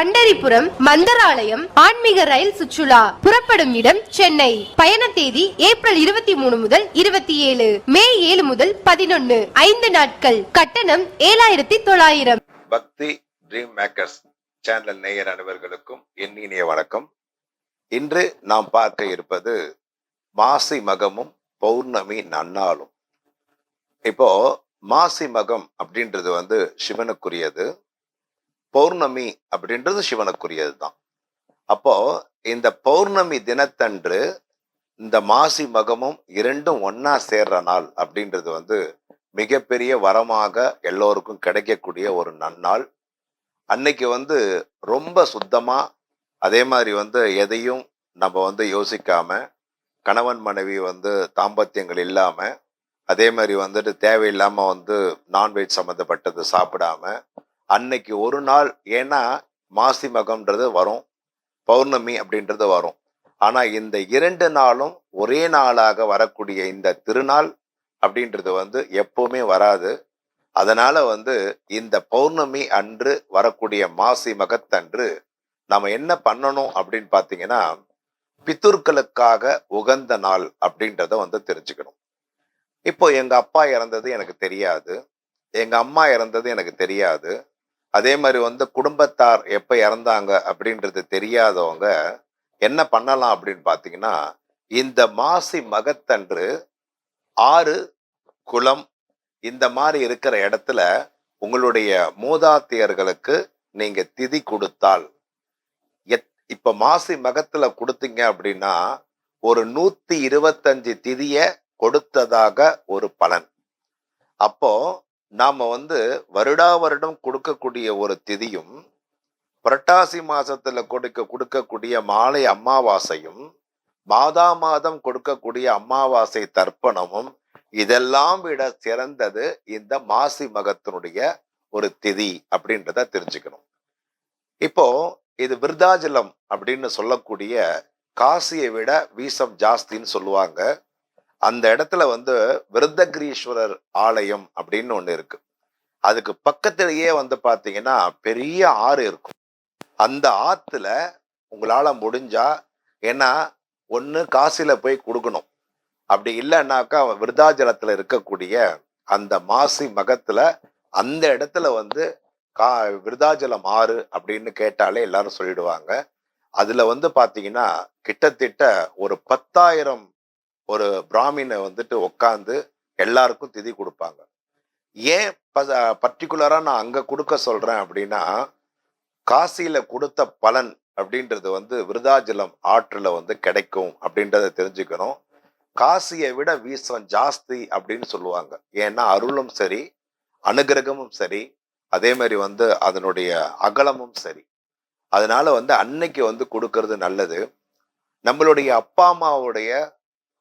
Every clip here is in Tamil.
பண்டரிபுரம் மந்தராலயம் ஆன்மீக ரயில் சுற்றுலா புறப்படும் இடம் சென்னை. பயண தேதி ஏப்ரல் இருபத்தி மூணு முதல் இருபத்தி ஏழு மே ஏழு முதல் பதினொன்னு. ஐந்து நாட்கள். கட்டணம் ஏழாயிரத்தி தொள்ளாயிரம். பக்தி ட்ரீம் மேக்கர்ஸ் சேனல் நேயர் அனைவர்களுக்கும் என் இனிய வணக்கம். இன்று நாம் பார்க்க இருப்பது மாசி மகமும் பௌர்ணமி நன்னாளும். இப்போ மாசி மகம் அப்படின்றது வந்து சிவனுக்குரியது. பௌர்ணமி அப்படின்றது சிவனுக்குரியது தான் அப்போ இந்த பௌர்ணமி தினத்தன்று இந்த மாசி மகமும் இரண்டும் ஒன்னா சேர்ற நாள் அப்படின்றது வந்து மிகப்பெரிய வரமாக எல்லோருக்கும் கிடைக்கக்கூடிய ஒரு நன்னாள். அன்னைக்கு வந்து ரொம்ப சுத்தமா அதே மாதிரி வந்து எதையும் நம்ம வந்து யோசிக்காம கணவன் மனைவி வந்து தாம்பத்தியங்கள் இல்லாம அதே மாதிரி வந்துட்டு தேவையில்லாம வந்து நான்வெஜ் சம்மந்தப்பட்டது சாப்பிடாம அன்னைக்கு ஒரு நாள் ஏன்னா மாசி மகம்ன்றது வரும் பௌர்ணமி அப்படின்றது வரும். ஆனா இந்த இரண்டு நாளும் ஒரே நாளாக வரக்கூடிய இந்த திருநாள் அப்படின்றது வந்து எப்பவுமே வராது. அதனால வந்து இந்த பௌர்ணமி அன்று வரக்கூடிய மாசி மகத்தன்று நாம் என்ன பண்ணணும் அப்படின்னு பாத்தீங்கன்னா பித்துர்களுக்காக உகந்த நாள் அப்படின்றத வந்து தெரிஞ்சுக்கணும். இப்போ எங்க அப்பா இறந்தது எனக்கு தெரியாது. எங்க அம்மா இறந்தது எனக்கு தெரியாது. அதே மாதிரி வந்து குடும்பத்தார் எப்போ இறந்தாங்க அப்படின்றது தெரியாதவங்க என்ன பண்ணலாம் அப்படின்னு பார்த்தீங்கன்னா இந்த மாசி மகத்தன்று ஆறு குளம் இந்த மாதிரி இருக்கிற இடத்துல உங்களுடைய மூதாத்தியர்களுக்கு நீங்க திதி கொடுத்தால். எத்- இப்ப மாசி மகத்துல கொடுத்தீங்க அப்படின்னா ஒரு நூத்தி இருபத்தஞ்சு திதிய கொடுத்ததாக ஒரு பலன். அப்போ நாம் வந்து வருடா வருடம் கொடுக்கக்கூடிய ஒரு திதியும் புரட்டாசி மாதத்தில் கொடுக்க கொடுக்கக்கூடிய மாலை அமாவாசையும் மாதா மாதம் கொடுக்கக்கூடிய அமாவாசை தர்ப்பணமும் இதெல்லாம் விட சிறந்தது இந்த மாசி மகத்தினுடைய ஒரு திதி அப்படின்றத தெரிஞ்சுக்கணும். இப்போ இது விருதாஜலம் அப்படின்னு சொல்லக்கூடிய காசியை விட வீசம் ஜாஸ்தின்னு சொல்லுவாங்க. அந்த இடத்துல வந்து விருத்தகிரீஸ்வரர் ஆலயம் அப்படின்னு ஒன்று இருக்கு. அதுக்கு பக்கத்திலேயே வந்து பார்த்தீங்கன்னா பெரிய ஆறு இருக்கும். அந்த ஆற்றுல உங்களால முடிஞ்சா ஏன்னா ஒன்று காசில போய் கொடுக்கணும். அப்படி இல்லைன்னாக்கா விருதாஜலத்தில் இருக்கக்கூடிய அந்த மாசி மகத்துல அந்த இடத்துல வந்து கா விருதாச்சலம் ஆறு அப்படின்னு கேட்டாலே எல்லாரும் சொல்லிடுவாங்க. அதில் வந்து பார்த்தீங்கன்னா கிட்டத்தட்ட ஒரு பத்தாயிரம் ஒரு பிராமினை வந்துட்டு உட்காந்து எல்லாருக்கும் திதி கொடுப்பாங்க. ஏன் ப பர்டிகுலராக நான் அங்கே கொடுக்க சொல்கிறேன் அப்படின்னா காசியில் கொடுத்த பலன் அப்படின்றது வந்து விருதாச்சலம் ஆற்றில் வந்து கிடைக்கும் அப்படின்றத தெரிஞ்சுக்கணும். காசியை விட வீசம் ஜாஸ்தி அப்படின்னு சொல்லுவாங்க. ஏன்னா அருளும் சரி அனுகிரகமும் சரி அதே மாதிரி வந்து அதனுடைய அகலமும் சரி. அதனால வந்து அன்னைக்கு வந்து கொடுக்கறது நல்லது. நம்மளுடைய அப்பா அம்மாவுடைய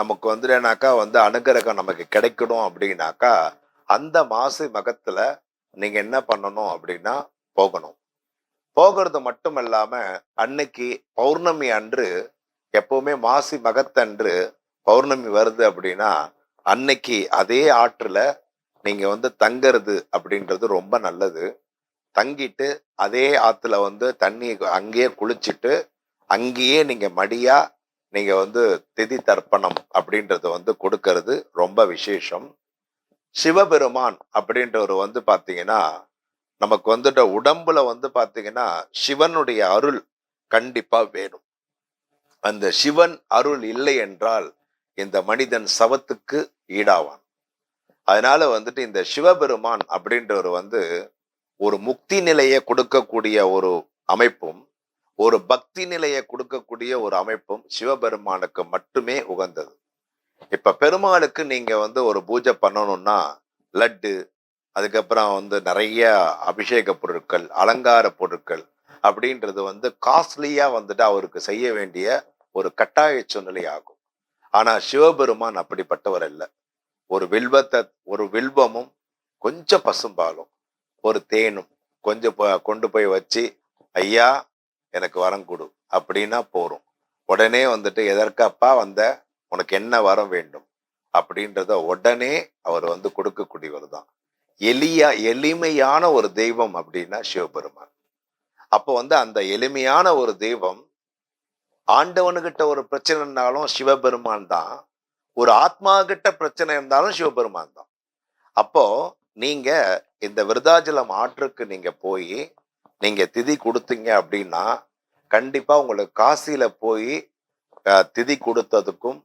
நமக்கு வந்துனாக்கா வந்து அனுகிரகம் நமக்கு கிடைக்கணும் அப்படின்னாக்கா அந்த மாசி மகத்துல நீங்க என்ன பண்ணணும் அப்படின்னா போகணும். போகிறது மட்டும் இல்லாம அன்னைக்கு பௌர்ணமி அன்று எப்பவுமே மாசி மகத்தன்று பௌர்ணமி வருது அப்படின்னா அன்னைக்கு அதே ஆற்றுல நீங்க வந்து தங்கிறது அப்படின்றது ரொம்ப நல்லது. தங்கிட்டு அதே ஆத்துல வந்து தண்ணி அங்கேயே குளிச்சுட்டு அங்கேயே நீங்க மடியா நீங்கள் வந்து திதி தர்ப்பணம் அப்படின்றத வந்து கொடுக்கறது ரொம்ப விசேஷம். சிவபெருமான் அப்படின்றவர் வந்து பார்த்தீங்கன்னா நமக்கு வந்துட்ட உடம்புல வந்து பார்த்தீங்கன்னா சிவனுடைய அருள் கண்டிப்பாக வேணும். அந்த சிவன் அருள் இல்லை என்றால் இந்த மனிதன் சவத்துக்கு ஈடாவான். அதனால வந்துட்டு இந்த சிவபெருமான் அப்படின்றவர் வந்து ஒரு முக்தி நிலையை கொடுக்கக்கூடிய ஒரு அமைப்பும் ஒரு பக்தி நிலையை கொடுக்கக்கூடிய ஒரு அமைப்பும் சிவபெருமானுக்கு மட்டுமே உகந்தது. இப்ப பெருமாளுக்கு நீங்க வந்து ஒரு பூஜை பண்ணணும்னா லட்டு அதுக்கப்புறம் வந்து நிறைய அபிஷேக பொருட்கள் அலங்கார பொருட்கள் அப்படின்றது வந்து காஸ்ட்லியா வந்துட்டு அவருக்கு செய்ய வேண்டிய ஒரு கட்டாய சூழ்நிலை ஆகும். ஆனா சிவபெருமான் அப்படிப்பட்டவர் அல்ல. ஒரு வில்வத்தை ஒரு வில்வமும் கொஞ்சம் பசும்பாலும் ஒரு தேனும் கொஞ்சம் கொண்டு போய் வச்சு ஐயா எனக்கு வரம் கொடு. அப்படின்னா போறோம். உடனே வந்துட்டு எதற்கப்பா வந்த? உனக்கு என்ன வரம் வேண்டும்? அப்படின்றத உடனே அவர் வந்து கொடுக்கக்கூடியவர் தான். எளியா எளிமையான ஒரு தெய்வம் அப்படின்னா சிவபெருமான். அப்போ வந்து அந்த எளிமையான ஒரு தெய்வம் ஆண்டவனுகிட்ட ஒரு பிரச்சனைனாலும் சிவபெருமான் தான். ஒரு ஆத்மா கிட்ட பிரச்சனை இருந்தாலும் சிவபெருமான் தான். அப்போ நீங்க இந்த விருதாச்சலம் ஆற்றுக்கு நீங்க போய் நீங்க திதி கொடுத்தீங்க அப்படின்னா கண்டிப்பா உங்களுக்கு காசியில போய் திதி கொடுத்ததுக்கும்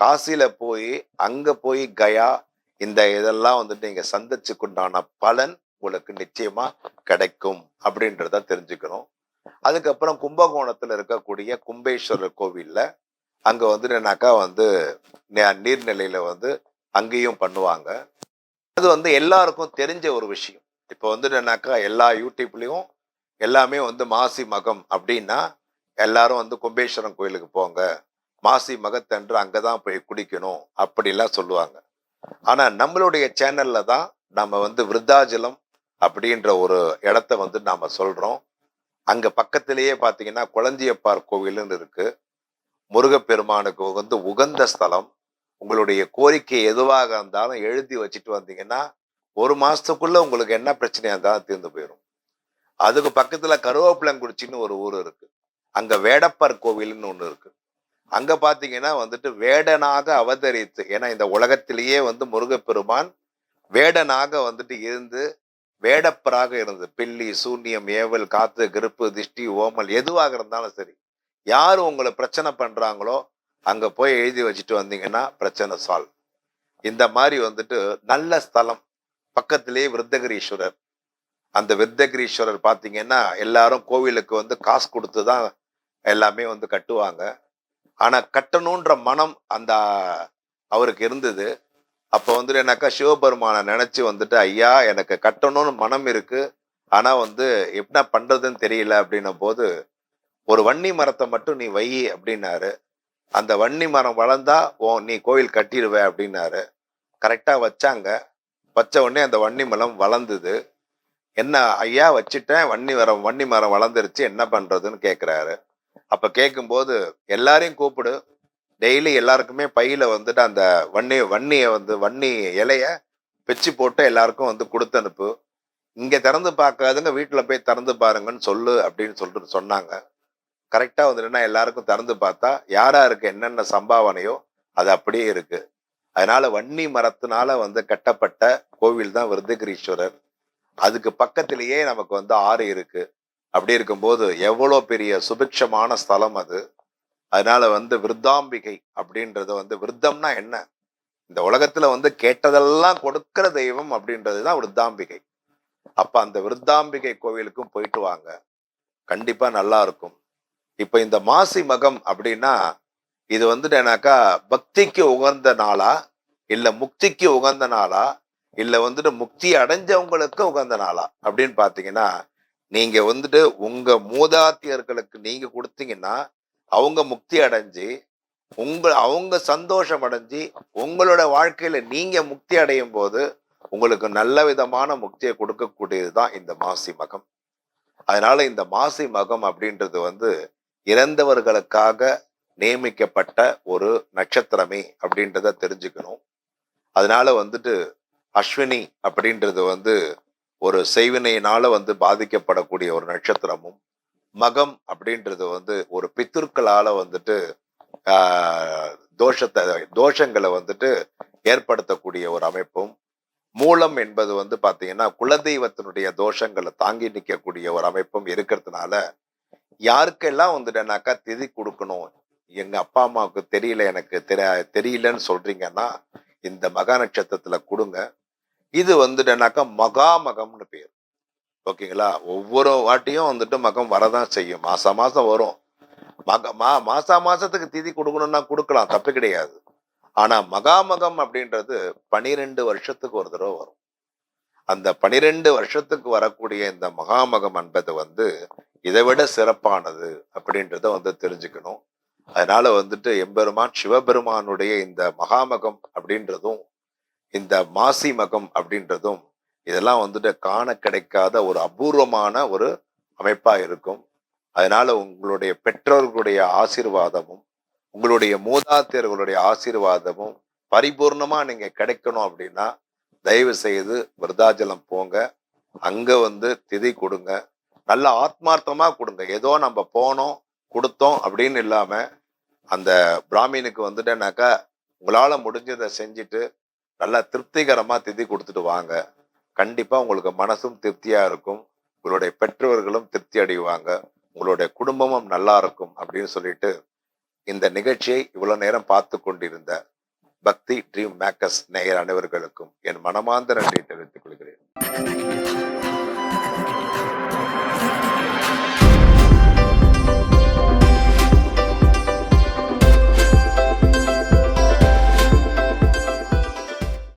காசியில போய் அங்க போய் கயா இந்த இதெல்லாம் வந்துட்டு நீங்க சந்திச்சுக்குண்டான பலன் உங்களுக்கு நிச்சயமா கிடைக்கும் அப்படின்றத தெரிஞ்சுக்கணும். அதுக்கப்புறம் கும்பகோணத்துல இருக்கக்கூடிய கும்பேஸ்வரர் கோவில்ல அங்க வந்து வந்து நீர்நிலையில் நீர்நிலையில வந்து அங்கேயும் பண்ணுவாங்க. அது வந்து எல்லாருக்கும் தெரிஞ்ச ஒரு விஷயம். இப்போ வந்து எல்லா யூடியூப்லயும் எல்லாமே வந்து மாசி மகம் அப்படின்னா எல்லாரும் வந்து கும்பேஸ்வரன் கோயிலுக்கு போங்க. மாசி மகத்தன்று அங்கே தான் போய் குடிக்கணும் அப்படிலாம் சொல்லுவாங்க. ஆனால் நம்மளுடைய சேனலில் தான் நம்ம வந்து விருத்தாஜலம் அப்படின்ற ஒரு இடத்த வந்து நாம் சொல்கிறோம் அங்கே பக்கத்திலேயே பார்த்தீங்கன்னா குழந்தையப்பார் கோவில்னு இருக்குது முருகப்பெருமானுக்கு வந்து உகந்த ஸ்தலம். உங்களுடைய கோரிக்கை எதுவாக இருந்தாலும் எழுதி வச்சுட்டு வந்தீங்கன்னா ஒரு மாதத்துக்குள்ளே உங்களுக்கு என்ன பிரச்சனையாக இருந்தாலும் தீர்ந்து போயிடும் அதுக்கு பக்கத்தில் கருவேப்பிலங்குறிச்சின்னு ஒரு ஊர் இருக்கு. அங்கே வேடப்பர் கோவில்னு ஒன்று இருக்கு. அங்கே பார்த்தீங்கன்னா வந்துட்டு வேடனாக அவதரித்து ஏன்னா இந்த உலகத்திலேயே வந்து முருகப்பெருமான் வேடனாக வந்துட்டு இருந்து வேடப்பராக இருந்து பில்லி சூன்யம் ஏவல் காத்து கிருப்பு திஷ்டி ஓமல் எதுவாக இருந்தாலும் சரி யார் உங்களை பிரச்சனை பண்ணுறாங்களோ அங்கே போய் எழுதி வச்சுட்டு வந்தீங்கன்னா பிரச்சனை சால்வ் இந்த மாதிரி வந்துட்டு நல்ல ஸ்தலம் பக்கத்திலே விருத்தகிரீஸ்வரர். அந்த விருத்தகிரீஸ்வரர் பார்த்தீங்கன்னா எல்லாரும் கோவிலுக்கு வந்து காசு கொடுத்து தான் எல்லாமே வந்து கட்டுவாங்க. ஆனால் கட்டணுன்ற மனம் அந்த அவருக்கு இருந்தது. அப்போ வந்துட்டு என்னக்கா சிவபெருமானை நினச்சி வந்துட்டு ஐயா எனக்கு கட்டணும்னு மனம் இருக்குது ஆனால் வந்து என்ன பண்ணுறதுன்னு தெரியல. அப்படின்னும் போது ஒரு வன்னி மரத்தை மட்டும் நீ வை அப்படின்னாரு. அந்த வன்னி மரம் வளர்ந்தா ஓ நீ கோயில் கட்டிடுவ அப்படின்னாரு. கரெக்டாக வச்சாங்க. வச்ச உடனே அந்த வன்னி மரம் வளர்ந்தது. என்ன ஐயா வச்சுட்டேன் வன்னி மரம் வன்னி மரம் வளர்ந்துருச்சு என்ன பண்றதுன்னு கேட்குறாரு அப்ப கேட்கும்போது எல்லாரையும் கூப்பிடு. டெய்லி எல்லாருக்குமே பையில வந்துட்டு அந்த வன்னி வன்னிய வந்து வன்னி இலைய பிச்சு போட்டு எல்லாருக்கும் வந்து கொடுத்து அனுப்பு. இங்க திறந்து பார்க்காதுங்க வீட்டுல போய் திறந்து பாருங்கன்னு சொல்லு அப்படின்னு சொல்லிட்டு சொன்னாங்க. கரெக்டா வந்துட்டுனா எல்லாருக்கும் திறந்து பார்த்தா யாரா இருக்கு என்னென்ன சம்பாவனையோ அது அப்படியே இருக்கு. அதனால வன்னி மரத்தினால வந்து கட்டப்பட்ட கோவில் தான் விருதுகிரீஸ்வரர். அதுக்கு பக்கத்திலேயே நமக்கு வந்து ஆறு இருக்கு. அப்படி இருக்கும்போது எவ்வளோ பெரிய சுபிக்ஷமான ஸ்தலம் அது. அதனால வந்து விருத்தாம்பிகை அப்படின்றது வந்து விருத்தம்னா என்ன? இந்த உலகத்துல வந்து கேட்டதெல்லாம் கொடுக்கிற தெய்வம் அப்படின்றது தான் விருத்தாம்பிகை. அப்ப அந்த விருத்தாம்பிகை கோவிலுக்கும் போயிட்டு வாங்க. கண்டிப்பா நல்லா இருக்கும். இப்ப இந்த மாசி மகம் அப்படின்னா இது வந்துட்டு என்னக்கா பக்திக்கு உகந்த நாளா இல்ல முக்திக்கு உகந்த நாளா இல்ல வந்துட்டு முக்தி அடைஞ்சவங்களுக்கு உகந்த நாளா? அப்படின்னு பார்த்தீங்கன்னா நீங்க வந்துட்டு உங்க மூதாத்தியர்களுக்கு நீங்க கொடுத்தீங்கன்னா அவங்க முக்தி அடைஞ்சு உங்க அவங்க சந்தோஷம் அடைஞ்சு உங்களோட வாழ்க்கையில நீங்க முக்தி அடையும் போது உங்களுக்கு நல்ல விதமான முக்தியை கொடுக்கக்கூடியது தான் இந்த மாசி மகம். அதனால இந்த மாசி மகம் அப்படின்றது வந்து இறந்தவர்களுக்காக நியமிக்கப்பட்ட ஒரு நட்சத்திரமே அப்படின்றத தெரிஞ்சுக்கணும். அதனால வந்துட்டு அஸ்வினி அப்படின்றது வந்து ஒரு செய்வினையினால வந்து பாதிக்கப்படக்கூடிய ஒரு நட்சத்திரமும் மகம் அப்படின்றது வந்து ஒரு பித்துர்களால வந்துட்டு தோஷத்தை தோஷங்களை வந்துட்டு ஏற்படுத்தக்கூடிய ஒரு அமைப்பும் மூலம் என்பது வந்து பார்த்தீங்கன்னா குலதெய்வத்தினுடைய தோஷங்களை தாங்கி நிற்கக்கூடிய ஒரு அமைப்பும் இருக்கிறதுனால யாருக்கெல்லாம் வந்துட்டேனாக்கா திதி கொடுக்கணும் எங்க அப்பா அம்மாவுக்கு தெரியல எனக்கு தெரிய தெரியலன்னு சொல்றீங்கன்னா இந்த மகா நட்சத்திரத்துல கொடுங்க. இது வந்துட்டுனாக்கா மகாமகம்னு பேர். ஓகேங்களா? ஒவ்வொரு வாட்டியும் வந்துட்டு மகம் வரதான் செய்யும். மாசம் மாசம் வரும். மக மா மாசா மாசத்துக்கு திதி கொடுக்கணும்னா கொடுக்கலாம். தப்பு கிடையாது. ஆனா மகாமகம் அப்படின்றது பனிரெண்டு வருஷத்துக்கு ஒரு தடவை வரும். அந்த பனிரெண்டு வருஷத்துக்கு வரக்கூடிய இந்த மகாமகம் என்பது வந்து இதை விட சிறப்பானது அப்படின்றத வந்து தெரிஞ்சுக்கணும். அதனால வந்துட்டு எம்பெருமான் சிவபெருமானுடைய இந்த மகாமகம் அப்படின்றதும் இந்த மாசி மகம் அப்படின்றதும் இதெல்லாம் வந்துட்டு காண கிடைக்காத ஒரு அபூர்வமான ஒரு அமைப்பா இருக்கும். அதனால உங்களுடைய பெற்றோர்களுடைய ஆசீர்வாதமும் உங்களுடைய மூதாத்தியர்களுடைய ஆசீர்வாதமும் பரிபூர்ணமா நீங்க கிடைக்கணும் அப்படின்னா தயவு செய்து விருதாச்சலம் போங்க. அங்க வந்து திதி கொடுங்க. நல்ல ஆத்மார்த்தமா கொடுங்க. ஏதோ நம்ம போனோம் கொடுத்தோம் அப்படின்னு இல்லாம அந்த பிராமினுக்கு வந்துட்டேனாக்கா உங்களால முடிஞ்சதை செஞ்சுட்டு நல்லா திருப்திகரமா திதி கொடுத்துட்டு வாங்க. கண்டிப்பா உங்களுக்கு மனசும் திருப்தியா இருக்கும். உங்களுடைய பெற்றோர்களும் திருப்தி அடைவாங்க. உங்களுடைய குடும்பமும் நல்லா இருக்கும் அப்படின்னு சொல்லிட்டு இந்த நிகழ்ச்சியை இவ்வளவு நேரம் பார்த்து கொண்டிருந்த பக்தி ட்ரீம் மேக்கர்ஸ் நேயர் அனைவர்களுக்கும் என் மனமார்ந்த கொள்கிறேன்.